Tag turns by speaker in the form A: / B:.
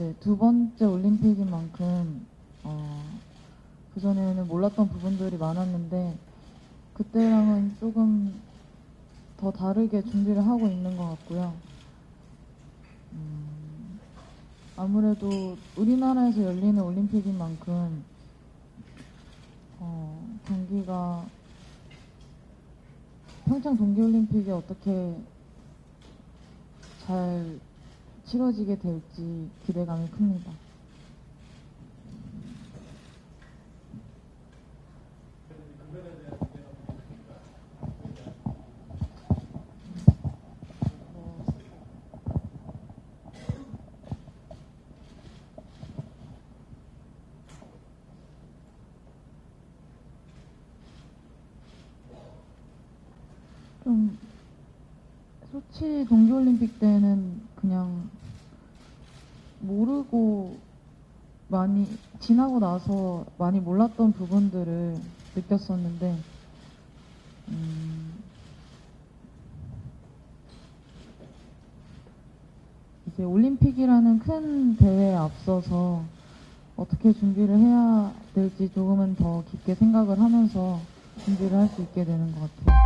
A: 네, 두 번째 올림픽인 만큼 어, 그 전에는 몰랐던 부분들이 많았는데 그때랑은 조금 더 다르게 준비를 하고 있는 것 같고요. 음, 아무래도 우리나라에서 열리는 올림픽인 만큼 어, 경기가 평창 동계올림픽이 어떻게 잘 치러지게 될지 기대감이 큽니다. 좀 소치 동계올림픽 때는 모르고 많이 지나고 나서 많이 몰랐던 부분들을 느꼈었는데 음, 이제 올림픽이라는 큰 대회에 앞서서 어떻게 준비를 해야 될지 조금은 더 깊게 생각을 하면서 준비를 할 수 있게 되는 것 같아요.